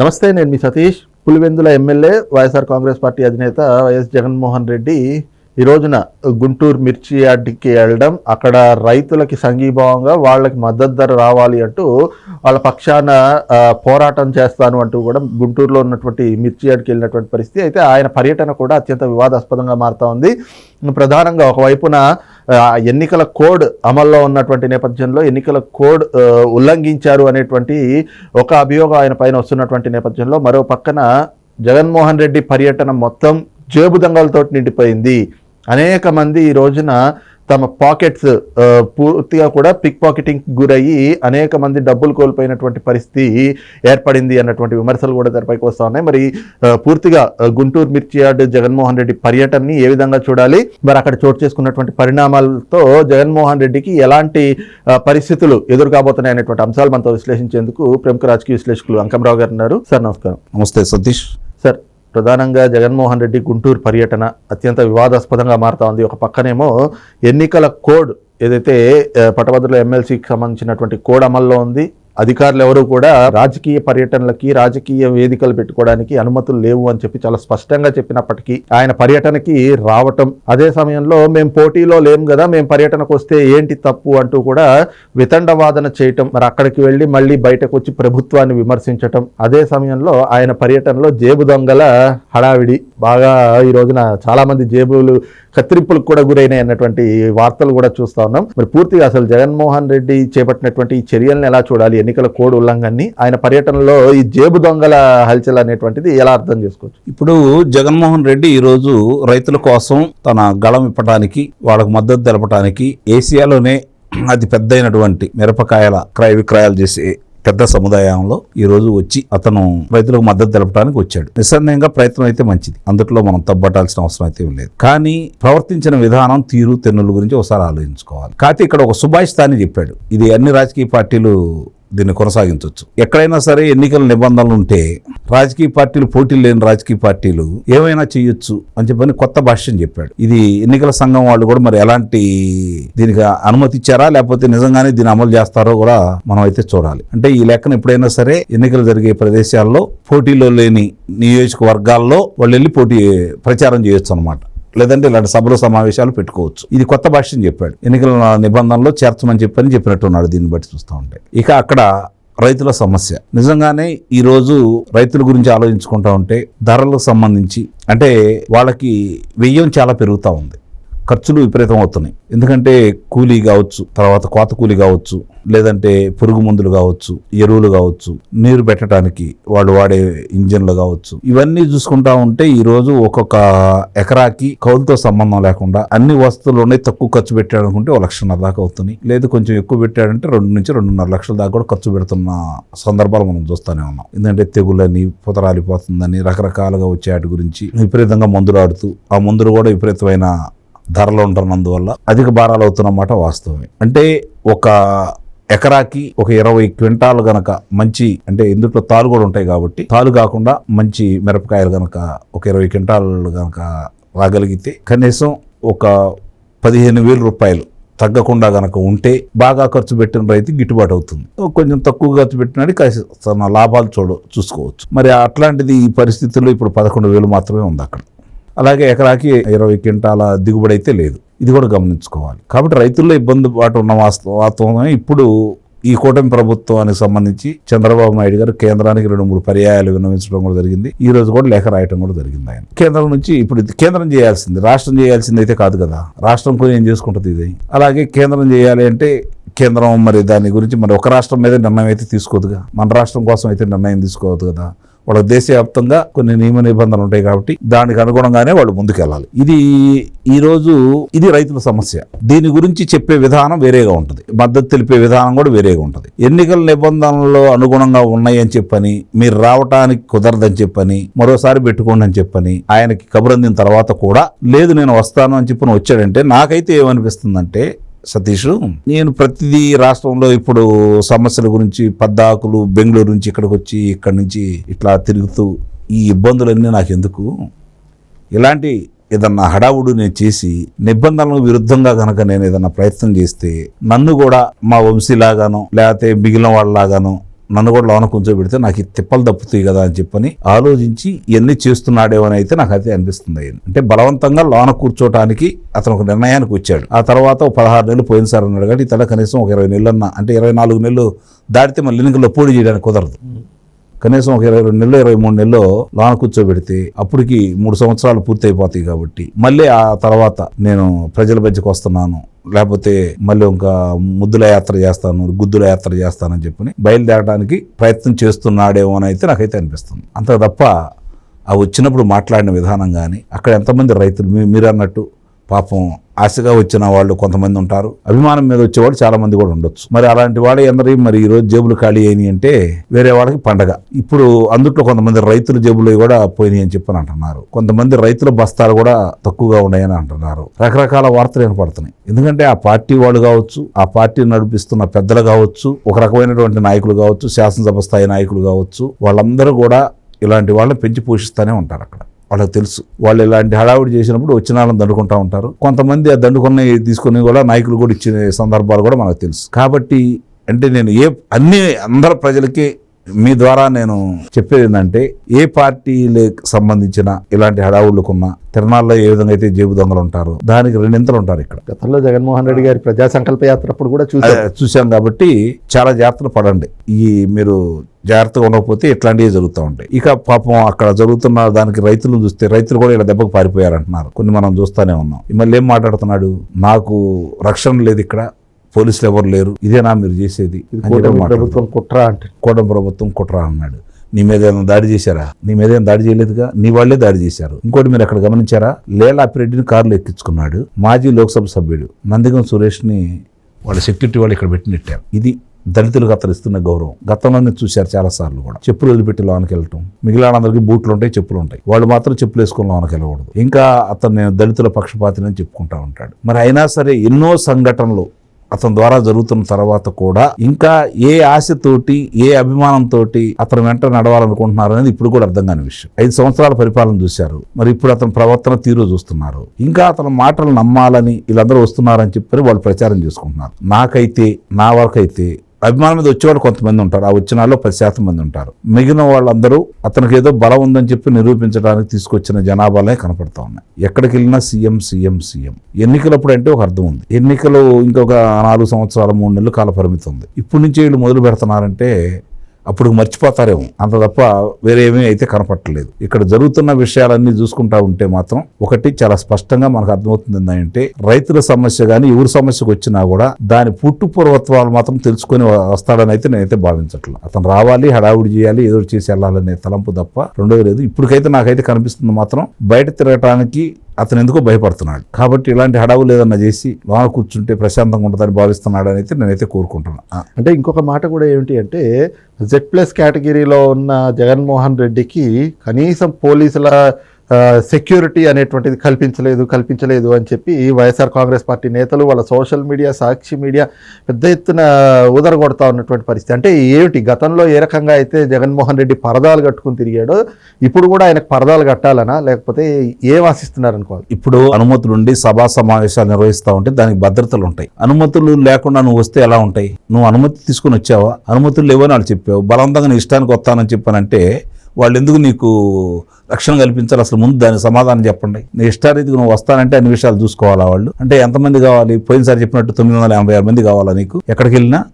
నమస్తే నేను మీ Satish. Pulivendula MLA YSR Congress party అధినేత వైఎస్ జగన్మోహన్ రెడ్డి ఈ రోజున గుంటూరు మిర్చి యార్డ్కి వెళ్ళడం అక్కడ రైతులకి సంఘీభావంగా వాళ్ళకి మద్దతు ధర రావాలి అంటూ వాళ్ళ పక్షాన పోరాటం చేస్తాను అంటూ కూడా గుంటూరులో ఉన్నటువంటి మిర్చి యార్డ్కి వెళ్ళినటువంటి పరిస్థితి. అయితే ఆయన పర్యటన కూడా అత్యంత వివాదాస్పదంగా మారుతూ ఉంది. ప్రధానంగా ఒకవైపున ఎన్నికల కోడ్ అమల్లో ఉన్నటువంటి నేపథ్యంలో ఎన్నికల కోడ్ ఉల్లంఘించారు అనేటువంటి ఒక అభియోగం ఆయన పైన వస్తున్నటువంటి నేపథ్యంలో మరో పక్కన జగన్మోహన్ రెడ్డి పర్యటన మొత్తం జేబు దొంగలతో నిండిపోయింది. అనేక మంది ఈ రోజున తమ పాకెట్స్ పూర్తిగా కూడా పిక్ పాకెటింగ్ గురయ్యి అనేక మంది డబ్బులు కోల్పోయినటువంటి పరిస్థితి ఏర్పడింది అన్నటువంటి విమర్శలు కూడా తెరపైకి వస్తూ ఉన్నాయి. మరి పూర్తిగా గుంటూరు మిర్చి యార్డ్ జగన్మోహన్ రెడ్డి పర్యటనని ఏ విధంగా చూడాలి? మరి అక్కడ చోటు చేసుకున్నటువంటి పరిణామాలతో జగన్మోహన్ రెడ్డికి ఎలాంటి పరిస్థితులు ఎదురు కాబోతున్నాయి అనేటువంటి అంశాలు మనతో విశ్లేషించేందుకు ప్రముఖ రాజకీయ విశ్లేషకులు అంకంరావు గారు ఉన్నారు. సార్ నమస్కారం. నమస్తే సతీష్. సార్ ప్రధానంగా జగన్మోహన్ రెడ్డి గుంటూరు పర్యటన అత్యంత వివాదాస్పదంగా మారుతా ఉంది. ఒక పక్కనేమో ఎన్నికల కోడ్ ఏదైతే పట్టభద్రుల ఎమ్మెల్సీకి సంబంధించినటువంటి కోడ్ అమల్లో ఉంది. అధికారులు ఎవరు కూడా రాజకీయ పర్యటనలకి రాజకీయ వేదికలు పెట్టుకోవడానికి అనుమతులు లేవు అని చెప్పి చాలా స్పష్టంగా చెప్పినప్పటికీ ఆయన పర్యటనకి రావటం. అదే సమయంలో మేము పోటీలో లేం కదా మేము పర్యటనకు వస్తే ఏంటి తప్పు అంటూ కూడా వితండవాదన చేయటం మరి అక్కడికి వెళ్ళి మళ్ళీ బయటకు వచ్చి ప్రభుత్వాన్ని విమర్శించటం. అదే సమయంలో ఆయన పర్యటనలో జేబు దొంగల హడావిడి. బాగా ఈ రోజున చాలా మంది జేబులు కత్తిరింపులకు కూడా గురైనాయి అన్నటువంటి వార్తలు కూడా చూస్తా ఉన్నాం. మరి పూర్తిగా అసలు జగన్మోహన్ రెడ్డి చేపట్టినటువంటి ఈ చర్యలను ఎలా చూడాలి? ఎన్నికల కోడ్ ఉల్లంఘనని ఆయన పర్యటనలో ఈ జేబు దొంగల హల్చల్ అనేటువంటిది ఎలా అర్థం చేసుకోవచ్చు? ఇప్పుడు జగన్మోహన్ రెడ్డి ఈరోజు రైతుల కోసం తన గళం ఇప్పటానికి వాళ్ళకు మద్దతు తెలపడానికి ఏసియాలోనే అతి పెద్దయినటువంటి మిరపకాయల క్రయ విక్రయాలు చేసే పెద్ద సముదాయంలో ఈ రోజు వచ్చి అతను రైతులకు మద్దతు తెలపడానికి వచ్చాడు. నిస్సందేహంగా ప్రయత్నం అయితే మంచిది. అందుట్లో మనం తప్పట్టాల్సిన అవసరం అయితే లేదు. కానీ ప్రవర్తించిన విధానం తీరు తెన్నుల గురించి ఒకసారి ఆలోచించుకోవాలి. కాకపోతే ఇక్కడ ఒక సుభాషితాన్ని చెప్పాడు. ఇది అన్ని రాజకీయ పార్టీలు దీన్ని కొనసాగించవచ్చు. ఎక్కడైనా సరే ఎన్నికల నిబంధనలు ఉంటే రాజకీయ పార్టీలు పోటీలు లేని రాజకీయ పార్టీలు ఏమైనా చేయొచ్చు అని చెప్పని కొత్త భాష్యం చెప్పాడు. ఇది ఎన్నికల సంఘం వాళ్ళు కూడా మరి ఎలాంటి దీనికి అనుమతి ఇచ్చారా లేకపోతే నిజంగానే దీన్ని అమలు చేస్తారో కూడా మనం అయితే చూడాలి. అంటే ఈ లెక్కన ఎప్పుడైనా సరే ఎన్నికలు జరిగే ప్రదేశాల్లో పోటీలో లేని నియోజకవర్గాల్లో వాళ్ళు వెళ్ళి పోటీ ప్రచారం చేయొచ్చు అనమాట లేదంటే ఇలాంటి సభలు సమావేశాలు పెట్టుకోవచ్చు. ఇది కొత్త భాష్యం చెప్పాడు. ఎన్నికల నిబంధనలో చేర్చమని చెప్పని చెప్పినట్టున్నాడు. దీన్ని బట్టి చూస్తూ ఉంటే. ఇక అక్కడ రైతుల సమస్య. నిజంగానే ఈ రోజు రైతుల గురించి ఆలోచించుకుంటా ఉంటే ధరలకు సంబంధించి అంటే వాళ్ళకి వ్యయం చాలా పెరుగుతూ ఉంది. ఖర్చులు విపరీతం అవుతున్నాయి ఎందుకంటే కూలీ కావచ్చు తర్వాత కోత కూలీ కావచ్చు లేదంటే పురుగు మందులు కావచ్చు ఎరువులు కావచ్చు నీరు పెట్టడానికి వాళ్ళు వాడే ఇంజన్లు కావచ్చు. ఇవన్నీ చూసుకుంటా ఉంటే ఈరోజు ఒక్కొక్క ఎకరాకి కౌలుతో సంబంధం లేకుండా అన్ని వస్తువులు తక్కువ ఖర్చు పెట్టాడు అనుకుంటే ఒక లక్షన్నర దాకా అవుతుంది. లేదు కొంచెం ఎక్కువ పెట్టాడంటే రెండు నుంచి రెండున్నర లక్షల దాకా కూడా ఖర్చు పెడుతున్న సందర్భాలు మనం చూస్తూనే ఉన్నాం. ఎందుకంటే తెగులని పుతరాలిపోతుందని రకరకాలుగా వచ్చే వాటి గురించి విపరీతంగా మందులు ఆడుతూ ఆ మందులు కూడా విపరీతమైన ధరలు ఉంటున్నందువల్ల అధిక భారాలు అవుతున్నమాట వాస్తవమే. అంటే ఒక ఎకరాకి ఒక ఇరవై క్వింటాలు గనక మంచి అంటే ఇందుట్లో తాలు కూడా ఉంటాయి కాబట్టి తాలు కాకుండా మంచి మిరపకాయలు గనక ఒక ఇరవై క్వింటాలు గనక రాగలిగితే కనీసం ఒక పదిహేను వేల రూపాయలు తగ్గకుండా గనక ఉంటే బాగా ఖర్చు పెట్టిన రైతు గిట్టుబాటు అవుతుంది. కొంచెం తక్కువ ఖర్చు పెట్టినాడు కాస్త లాభాలు చూడ చూసుకోవచ్చు. మరి అట్లాంటిది ఈ పరిస్థితుల్లో ఇప్పుడు పదకొండు వేలు మాత్రమే ఉంది అక్కడ. అలాగే ఎకరాకి ఇరవై క్వింటాల దిగుబడి అయితే లేదు. ఇది కూడా గమనించుకోవాలి. కాబట్టి రైతుల్లో ఇబ్బంది పాటు ఉన్న వాస్తవం వాస్తవమే. ఇప్పుడు ఈ కూటమి ప్రభుత్వానికి సంబంధించి చంద్రబాబు నాయుడు గారు కేంద్రానికి రెండు మూడు పర్యాయాలు విన్నవించడం కూడా జరిగింది. ఈ రోజు కూడా లేఖ రాయటం కూడా జరిగింది ఆయన. కేంద్రం నుంచి ఇప్పుడు కేంద్రం చేయాల్సింది రాష్ట్రం చేయాల్సింది అయితే కాదు కదా. రాష్ట్రం కూడా ఏం చేసుకుంటుంది ఇది? అలాగే కేంద్రం చేయాలి అంటే కేంద్రం మరి దాని గురించి మరి ఒక రాష్ట్రం మీద నిర్ణయం అయితే తీసుకోదుగా. మన రాష్ట్రం కోసం అయితే నిర్ణయం తీసుకోవద్దు కదా. వాళ్ళ దేశవ్యాప్తంగా కొన్ని నియమ నిబంధనలు ఉంటాయి కాబట్టి దానికి అనుగుణంగానే వాళ్ళు ముందుకెళ్ళాలి. ఇది ఈరోజు ఇది రైతుల సమస్య. దీని గురించి చెప్పే విధానం వేరేగా ఉంటుంది. మద్దతు తెలిపే విధానం కూడా వేరేగా ఉంటుంది. ఎన్నికల నిబంధనలు అనుగుణంగా ఉన్నాయని చెప్పని మీరు రావటానికి కుదరదని చెప్పని మరోసారి పెట్టుకోండి అని చెప్పని ఆయనకి కబురందిన తర్వాత కూడా లేదు నేను వస్తాను అని చెప్పి వచ్చాడంటే నాకైతే ఏమనిపిస్తుందంటే సతీష్? నేను ప్రతిదీ రాష్ట్రంలో ఇప్పుడు సమస్యల గురించి పద్దాకులు బెంగళూరు నుంచి ఇక్కడికి వచ్చి ఇక్కడి నుంచి ఇట్లా తిరుగుతూ ఈ ఇబ్బందులన్నీ నాకు ఎందుకు ఇలాంటి ఏదన్నా హడావుడు నేను చేసి నిబంధనలకు విరుద్ధంగా కనుక నేను ఏదన్నా ప్రయత్నం చేస్తే నన్ను కూడా మా వంశీలాగానో లేకపోతే మిగిలిన వాళ్ళలాగానో నన్ను కూడా లోన కూర్చోబెడితే నాకు ఈ తిప్పలు తప్పుతాయి కదా అని చెప్పని ఆలోచించి ఇవన్నీ చేస్తున్నాడేమని అయితే నాకు అయితే అనిపిస్తుంది ఆయన అంటే బలవంతంగా లోన కూర్చోటానికి అతను ఒక నిర్ణయానికి వచ్చాడు. ఆ తర్వాత ఒక పదహారు నెలలు పోయింది సార్ అన్నాడు కాబట్టి ఇతర కనీసం ఒక ఇరవై నెలలు అన్న అంటే ఇరవై నాలుగు నెలలు దాటితే మళ్ళీ ఎన్నికల్లో పోటీ చేయడానికి కుదరదు. కనీసం ఒక ఇరవై రెండు నెలలు ఇరవై మూడు నెలలో లోన కూర్చోబెడితే అప్పటికి మూడు సంవత్సరాలు పూర్తి అయిపోతాయి కాబట్టి. మళ్ళీ ఆ తర్వాత నేను ప్రజల మధ్యకి వస్తున్నాను. లేకపోతే మళ్ళీ ఇంకా ముద్దుల యాత్ర చేస్తాను గుద్దుల యాత్ర చేస్తానని చెప్పి బయలుదేరడానికి ప్రయత్నం చేస్తున్నాడేమో అని అయితే నాకైతే అనిపిస్తుంది. అంత తప్ప ఆ వచ్చినప్పుడు మాట్లాడిన విధానం కానీ అక్కడ ఎంతమంది రైతులు మీరు అన్నట్టు పాపం ఆశగా వచ్చిన వాళ్ళు కొంతమంది ఉంటారు. అభిమానం మీద వచ్చేవాళ్ళు చాలా మంది కూడా ఉండొచ్చు. మరి అలాంటి వాళ్ళు ఎందరి మరి ఈరోజు జేబులు ఖాళీ అయినాయి అంటే వేరే వాళ్ళకి పండగ. ఇప్పుడు అందుట్లో కొంతమంది రైతుల జేబులు కూడా పోయినాయి అని చెప్పని అంటున్నారు. కొంతమంది రైతుల బస్తాలు కూడా తక్కువగా ఉన్నాయని అంటున్నారు. రకరకాల వార్తలు వినపడుతున్నాయి. ఎందుకంటే ఆ పార్టీ వాళ్ళు కావచ్చు ఆ పార్టీ నడిపిస్తున్న పెద్దలు కావచ్చు ఒక రకమైనటువంటి నాయకులు కావచ్చు శాసనసభ స్థాయి నాయకులు కావచ్చు వాళ్ళందరూ కూడా ఇలాంటి వాళ్ళని పెంచి పోషిస్తూనే ఉంటారు అక్కడ. వాళ్ళకి తెలుసు. వాళ్ళు ఇలాంటి హడావుడి చేసినప్పుడు వచ్చిన వాళ్ళని దండుకుంటా ఉంటారు. కొంతమంది ఆ దండుకున్న తీసుకుని కూడా నాయకులు కూడా ఇచ్చిన సందర్భాలు కూడా మనకు తెలుసు. కాబట్టి అంటే నేను ఏ అన్ని అందరి ప్రజలకి మీ ద్వారా నేను చెప్పేది ఏంటంటే ఏ పార్టీలకు సంబంధించిన ఇలాంటి హడావుళ్ళకున్న తిరణాల్లో ఏ విధంగా అయితే జేబు దొంగలు ఉంటారో దానికి రెండింతలు ఉంటారు ఇక్కడ. గతంలో జగన్మోహన్ రెడ్డి గారి ప్రజా సంకల్ప యాత్ర అప్పుడు కూడా చూసాం చూసాం కాబట్టి చాలా జాగ్రత్తలు పడండి. ఈ మీరు జాగ్రత్తగా ఉండకపోతే ఇట్లాంటివి జరుగుతూ ఉంటాయి. ఇక పాపం అక్కడ జరుగుతున్న దానికి రైతులను చూస్తే రైతులు కూడా ఇలా దెబ్బకు పారిపోయారంటున్నారు. కొన్ని మనం చూస్తూనే ఉన్నాం. మళ్ళీ ఏం మాట్లాడుతున్నాడు? నాకు రక్షణ లేదు ఇక్కడ. పోలీసులు ఎవరు లేరు. ఇదేనా మీరు చేసేది. ప్రభుత్వం కుట్ర అంటే. కూటమి ప్రభుత్వం కుట్ర అన్నాడు. నీ మీద ఏమైనా దాడి చేశారా? నీ మీద ఏం దాడి చేయలేదుగా? నీ వాళ్ళే దాడి చేశారు. ఇంకోటి మీరు అక్కడ గమనించారా? లేలాపిరెడ్డిని కారులో ఎక్కించుకున్నాడు. మాజీ లోక్సభ సభ్యుడు నందిగం సురేష్ని వాళ్ళ సెక్యూరిటీ వాళ్ళు ఇక్కడ పెట్టి నెట్టారు. ఇది దళితులకు అతను ఇస్తున్న గౌరవం. గతంలో నేను చూశారు చాలా సార్లు కూడా. చెప్పులు వదిలిపెట్టి లోనికి వెళ్ళటం. మిగిలిన అందరికీ బూట్లు ఉంటాయి చెప్పులు ఉంటాయి. వాళ్ళు మాత్రం చెప్పులు వేసుకొని లోనికి వెళ్ళకూడదు. ఇంకా అతను నేను దళితుల పక్షపాతిని చెప్పుకుంటా ఉంటాడు. మరి అయినా సరే ఎన్నో సంఘటనలు అతని ద్వారా జరుగుతున్న తర్వాత కూడా ఇంకా ఏ ఆశతోటి ఏ అభిమానంతో అతను వెంట నడవాలనుకుంటున్నారు అనేది ఇప్పుడు కూడా అర్థం కాని విషయం. ఐదు సంవత్సరాల పరిపాలన చూశారు. మరి ఇప్పుడు అతని ప్రవర్తన తీరు చూస్తున్నారు. ఇంకా అతని మాటలు నమ్మాలని వీళ్ళందరూ వస్తున్నారని చెప్పి వాళ్ళు ప్రచారం చేసుకుంటున్నారు. నాకైతే నా వరకైతే అభిమానం మీద వచ్చేవాళ్ళు కొంతమంది ఉంటారు. ఆ వచ్చిన వాళ్ళు పది శాతం మంది ఉంటారు. మిగిలిన వాళ్ళందరూ అతనికి ఏదో బలం ఉందని చెప్పి నిరూపించడానికి తీసుకొచ్చిన జనాభాలే కనపడతా ఉన్నాయి. ఎక్కడికి వెళ్ళినా సీఎం సీఎం సీఎం. ఎన్నికలప్పుడు అంటే ఒక అర్థం ఉంది. ఎన్నికలు ఇంకొక నాలుగు సంవత్సరాలు మూడు నెలలు కాల పరిమితి ఉంది. ఇప్పటి నుంచి వీళ్ళు మొదలు పెడుతున్నారంటే అప్పుడు మర్చిపోతారేమో. అంత తప్ప వేరేమీ అయితే కనపట్టలేదు. ఇక్కడ జరుగుతున్న విషయాలన్నీ చూసుకుంటా ఉంటే మాత్రం ఒకటి చాలా స్పష్టంగా మనకు అర్థమవుతుంది ఏంటంటే రైతుల సమస్య కానీ ఎవరి సమస్యకు వచ్చినా కూడా దాని పుట్టు పూర్వత్వాలు మాత్రం తెలుసుకొని వస్తాడని అయితే నేనైతే భావించట్లేదు అతను రావాలి హడావుడి చేయాలి ఏదో చేసి వెళ్ళాలనే తలంపు తప్ప రెండవ లేదు. ఇప్పటికైతే నాకైతే కనిపిస్తుంది మాత్రం బయట తిరగటానికి అతను ఎందుకో భయపడుతున్నాడు. కాబట్టి ఇలాంటి హడావులు ఏదన్నా చేసి లోన కూర్చుంటే ప్రశాంతంగా ఉంటుందని భావిస్తున్నాడు అని అయితే నేనైతే కోరుకుంటున్నాను అంటే ఇంకొక మాట కూడా ఏమిటి అంటే జెడ్ ప్లస్ కేటగిరీలో ఉన్న జగన్మోహన్ రెడ్డికి కనీసం పోలీసుల సెక్యూరిటీ అనేటువంటిది కల్పించలేదు కల్పించలేదు అని చెప్పి వైఎస్ఆర్ కాంగ్రెస్ పార్టీ నేతలు వాళ్ళ సోషల్ మీడియా సాక్షి మీడియా పెద్ద ఎత్తున ఉదరగొడతా ఉన్నటువంటి పరిస్థితి. అంటే ఏమిటి? గతంలో ఏ రకంగా అయితే జగన్మోహన్ రెడ్డి పరదాలు కట్టుకుని తిరిగాడో ఇప్పుడు కూడా ఆయనకు పరదాలు కట్టాలనా? లేకపోతే ఏం ఆశిస్తున్నారు ఇప్పుడు అనుమతులు ఉండి సభా సమావేశాలు నిర్వహిస్తూ ఉంటే దానికి భద్రతలు ఉంటాయి. అనుమతులు లేకుండా నువ్వు వస్తే ఎలా ఉంటాయి? నువ్వు అనుమతి తీసుకుని వచ్చావా? అనుమతులు లేవని వాళ్ళు చెప్పావు. బలవంతంగా నీ ఇష్టానికి వస్తానని చెప్పానంటే వాళ్ళు ఎందుకు నీకు రక్షణ కల్పించాలి? అసలు ముందు దానికి సమాధానం చెప్పండి. నీ ఇష్టారీతికి నువ్వు వస్తానంటే అన్ని విషయాలు చూసుకోవాలా వాళ్ళు? అంటే ఎంతమంది కావాలి? పోయినసారి చెప్పినట్టు తొమ్మిది వందల ఎనభై ఆరు మంది కావాలా నీకు? ఎక్కడికి వెళ్ళినా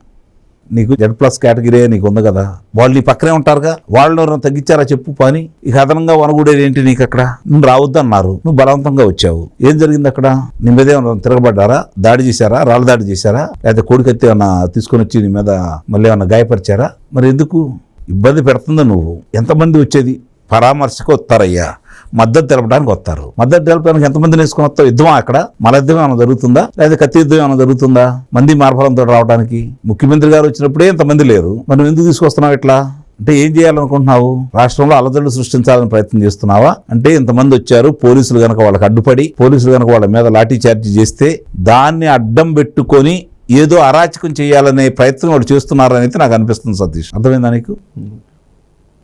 నీకు జెడ్ ప్లస్ కేటగిరీ నీకు ఉంది కదా. వాళ్ళు నీ పక్కనే ఉంటారుగా. వాళ్ళు ఎవరైనా తగ్గించారా చెప్పు పని. ఇక అదనంగా వనగూడేది ఏంటి నీకు అక్కడ? నువ్వు రావద్దు అన్నారు నువ్వు బలవంతంగా వచ్చావు. ఏం జరిగింది అక్కడ? నీ మీద ఏమైనా తిరగబడ్డారా? దాడి చేశారా? రాళ్ళ దాడి చేశారా? లేకపోతే కోడికత్తి ఏమన్నా తీసుకొని వచ్చి నీ మీద మళ్ళీ ఏమన్నా గాయపరిచారా? మరి ఎందుకు? ఇబ్బంది పెడుతుందో నువ్వు? ఎంతమంది వచ్చేది? పరామర్శకు వస్తారయ్యా మద్దతు తెలపడానికి వస్తారు. మద్దతు తెలపడానికి ఎంతమంది వేసుకొని వస్తావు? యుద్ధమా అక్కడ? మల యుద్ధం ఏమైనా జరుగుతుందా? లేదా కత్తి యుద్ధం ఏమైనా జరుగుతుందా? మంది మార్ఫలంతో రావడానికి? ముఖ్యమంత్రి గారు వచ్చినప్పుడే ఎంతమంది లేరు? మనం ఎందుకు తీసుకొస్తున్నావు ఇట్లా? అంటే ఏం చేయాలనుకుంటున్నావు? రాష్ట్రంలో అలజడులు సృష్టించాలని ప్రయత్నం చేస్తున్నావా? అంటే ఇంతమంది వచ్చారు? పోలీసులు కనుక వాళ్ళకి అడ్డుపడి పోలీసులు కనుక వాళ్ళ మీద లాఠీ చార్జీ చేస్తే దాన్ని అడ్డం పెట్టుకొని ఏదో అరాచకం చేయాలనే ప్రయత్నం వాడు చేస్తున్నారని అయితే నాకు అనిపిస్తుంది సతీష్. అర్థమైందా నీకు?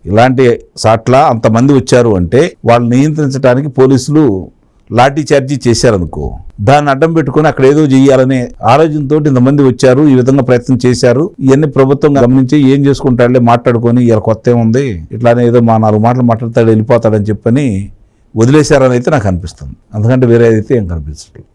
ఇలాంటి సాట్ల అంతమంది వచ్చారు అంటే వాళ్ళు నియంత్రించడానికి పోలీసులు లాఠీ చార్జీ చేశారనుకో దాన్ని అడ్డం పెట్టుకొని అక్కడ ఏదో చేయాలనే ఆలోచనతో ఇంతమంది వచ్చారు ఈ విధంగా ప్రయత్నం చేశారు. ఇవన్నీ ప్రభుత్వం గమనించి ఏం చేసుకుంటాడులే మాట్లాడుకొని ఇలా కొత్త ఏముంది ఇట్లానే ఏదో మా నాలుగు మాటలు మాట్లాడతాడు వెళ్ళిపోతాడని చెప్పని వదిలేశారని అయితే నాకు అనిపిస్తుంది. అందుకంటే వేరే అయితే ఏం కనిపించట్లేదు.